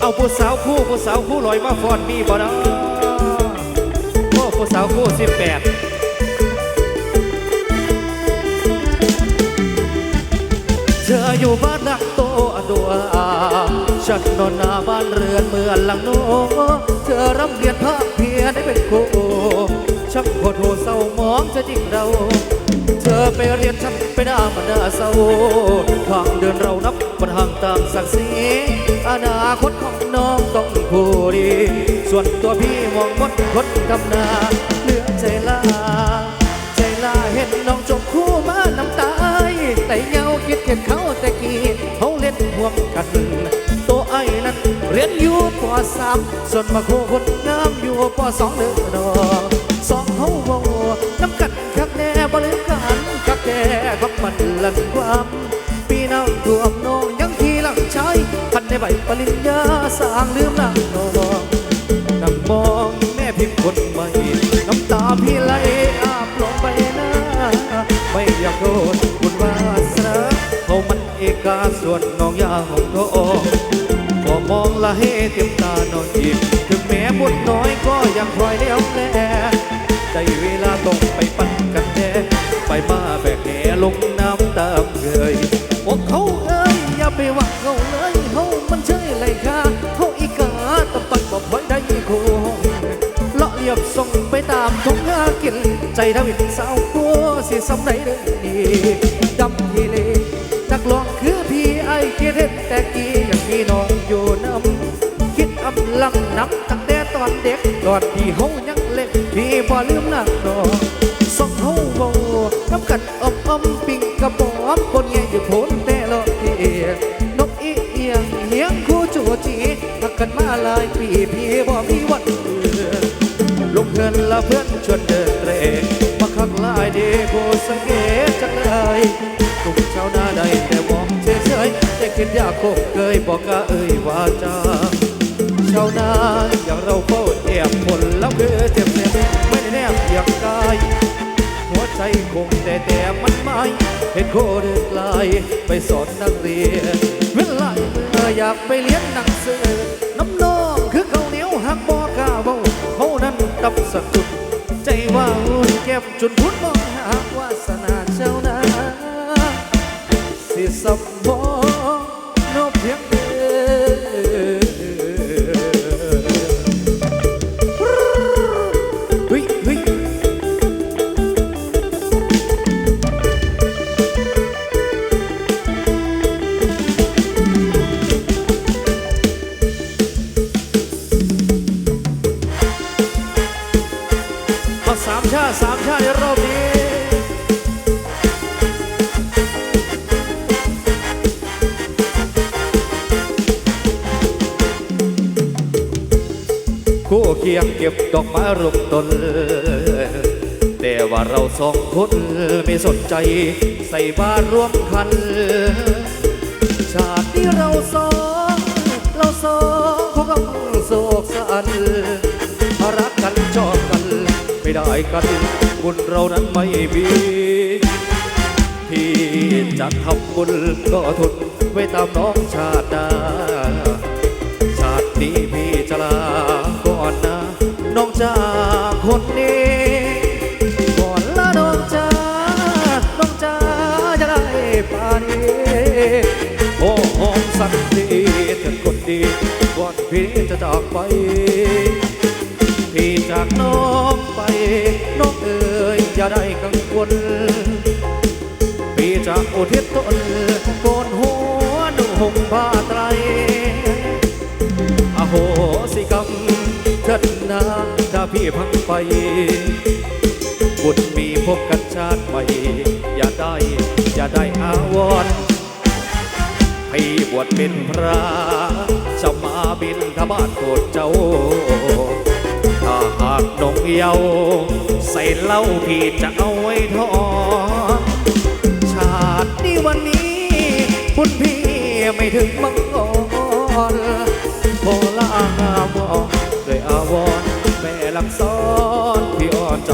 เอาผู้สาวคู่ผู้สาวคู่ลอยมาฟอนมีบ่เนาะโอ้ผู้สาวคู่สิบแปดเธออยู่บ้านนักโตอดัวฉันนอนหน้าบ้านเรือนเมืองหลังโนเธอร่ำเรียนภาคเพียรได้เป็นครูชักโคตรเศร้ามองจะจริงเรา อไปเรียนฉันไปหน้ามันหน้าเศร้าทางเดินเรานับมันห่างต่างศักดิ์ศรีอนาคตของน้องต้องผู้ดี ส่วนตัวพี่มองมดคนทำนาเหลือใจลา ใจลาเห็นน้องจบคู่มาน้ำตายแต่เงาคิดเห็นเขาแต่กี้เขาเล่นห่วมกัน ตัวไอ้นั้นเรียนอยู่ปสส่วนมาโคคนงามอยู่ปสองเด้อดอก ปริญญาสร้างลืมนางนองนั่งมองแม่พิมพ์คนใหม่น้ำตาพี่ไหลอาบลงไปหน้าไม่อยากโทษบุญวาสนาเขามันเอกาส่วนน้องยาของโตพอมองละให้เต็มตานอนอีกถึงแม้บุญน้อยก็ยังคอยเลี้ยวแลได้เวลาต้องไปปั่นกันแน่ไปมาแบกแหลง ใจทวิตสาวกลัวสิสำไรเด้อดีดำทีเลนักลองคือพี่ไอ้เกเรแต่กี้ยังมีน้องอยู่น้ำคิดอำลำนับตั้งแต่ตอนเด็กตอนที่เฮายังเล็กพี่พอลืมนักดอกส่องเฮาเบาน้ำกันอมอมปิ่งกระป๋อมบนเงียอยู่โผนแต่ละเทีนกอีเอียงเฮียงคู่จูจีหักกันมาหลายปีพี่บ่มีวันเบื่อลูกเพื่อนละเพื่อนชวนเดิน มาขักลายดีโบสังเกตจังเลยทุกเช้าหน้าใดแต่มองเฉยๆแต่คิดอยากคบเคยบอกกะเอ่ยวาจาชาวนาอย่างเราเฝ้าแอบคนแล้วคือเจ็บเจ็บไม่ได้แนบอยางกายหัวใจคงแต่แต่มันไม่เห็นโคเดินไกลไปสอนนักเรียนเวลาเมื่ออยากไปเรียนหนังสือน้ำนองคือเขาเหนียวหักบอกาเบาเขานั้นตับสักจุด ว่าอุ่นแก้มจนพุดมองหาวาสนาเจ้านาสิสับบ่ คู่เคียงเก็บดอกไม้รุมตน แต่ว่าเราสองคนไม่สนใจใส่บาตรร่วมคัน ชาติที่เราสอง เราสองคงต้องโศกสันรักกันชอบกัน ไม่ได้กันบุญเรานั้นไม่มีที่จะทำบุญก็ทนไว้ตามน้องชาติหน้าชาตินี้พี่จะลา น้องจากคนนี้ก่อนละน้องจ้าน้องจ้าจะได้ป่านี้โอ้หอมสักทีเถิดคนดีก่อนพี่จะจากไป พี่จากน้องไป น้องเอ๋ยอย่าได้กังวลพี่จะอุทิศตน นาถ้าพี่พังไป บุญมีพบกันชาติใหม่ อย่าได้ อย่าได้อาวรณ์ให้บวชเป็นพระจะมาบินทบาทโปรดเจ้า ถ้าหากนงเยาว์ใส่เหล้าพี่จะเอาไว้ทอชาตินี้วันนี้บุญพี่ไม่ถึงมังกร ลักซ้อนพี่อ่อนใจ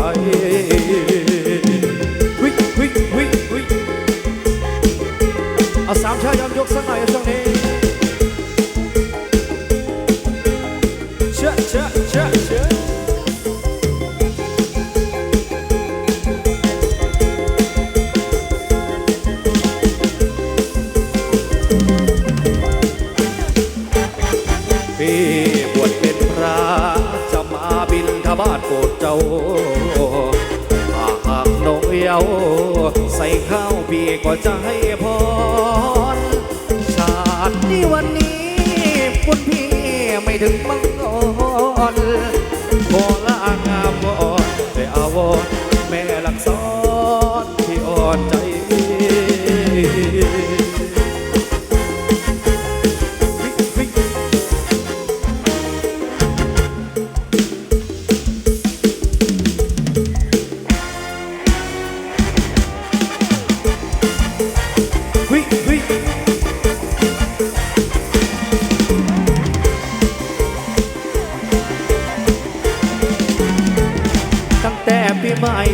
าหากหากนกเอียวใส่ข้าวพี่ก็จะให้พอ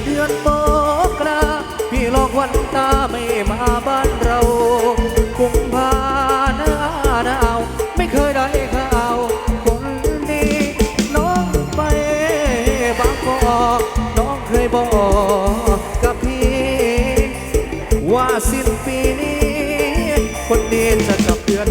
เดือนโมกราพี่ลอกวันตาไม่มาบ้านเรากุมภาหน้าหนาวไม่เคยได้ข่าวคนดีน้องไปบางกอกน้องเคยบอกกับพี่ ว่าสิ้นปีนี้ คนดีจะกลับเดือน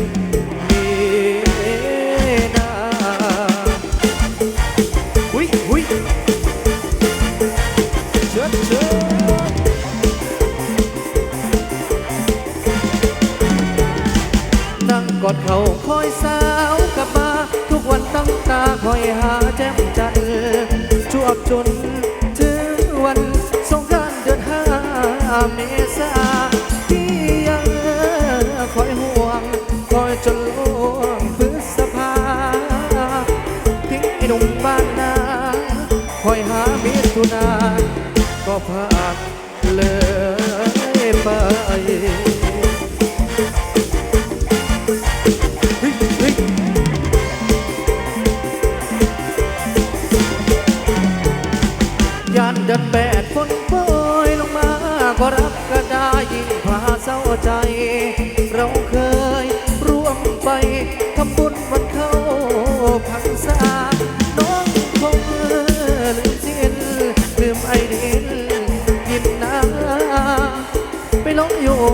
ก็พากเลยไป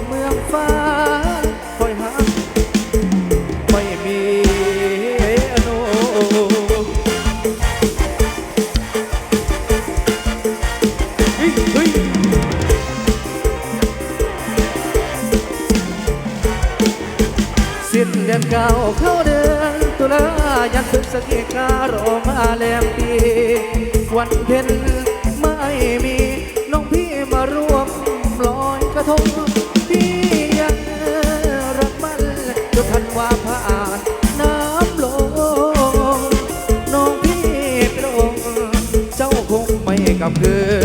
เมืองฟ้าคอยหาไม่มีโนเฮ้ยเฮ้ยสิ้นเดือนเก่าเข้าเดือนตุลายันพฤศจิการอมาแลมปีวันเพ็ญไม่มี น้องพี่มาร่วมลอยกระทง กลับคืนบ้านนาเชิญ